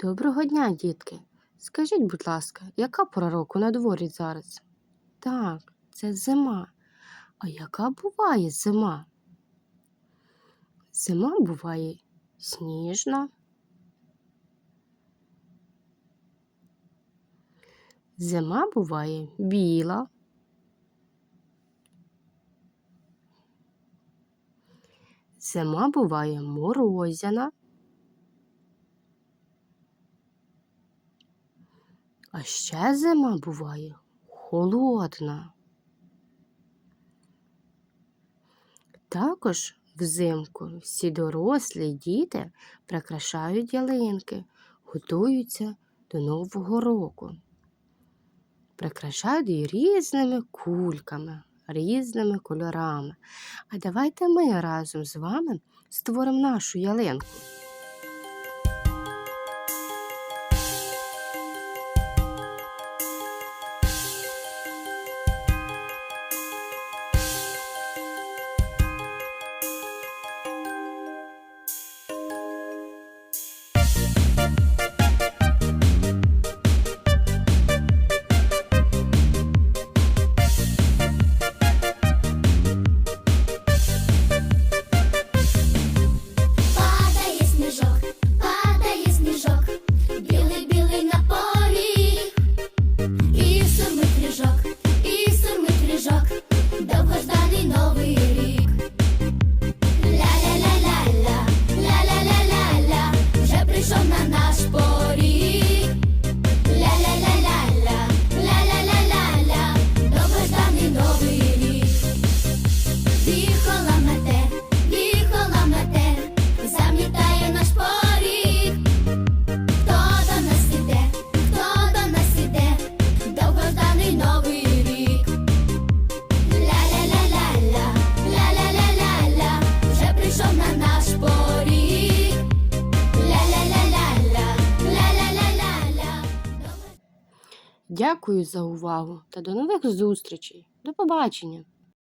Доброго дня, дітки. Скажіть, будь ласка, яка пора року на дворі зараз? Так, це зима. А яка буває зима? Зима буває сніжна. Зима буває біла. Зима буває морозяна. А ще зима буває холодна. Також взимку всі дорослі діти прикрашають ялинки, готуються до Нового року. Прикрашають її різними кульками, різними кольорами. А давайте ми разом з вами створимо нашу ялинку. Дякую за увагу та до нових зустрічей. До побачення!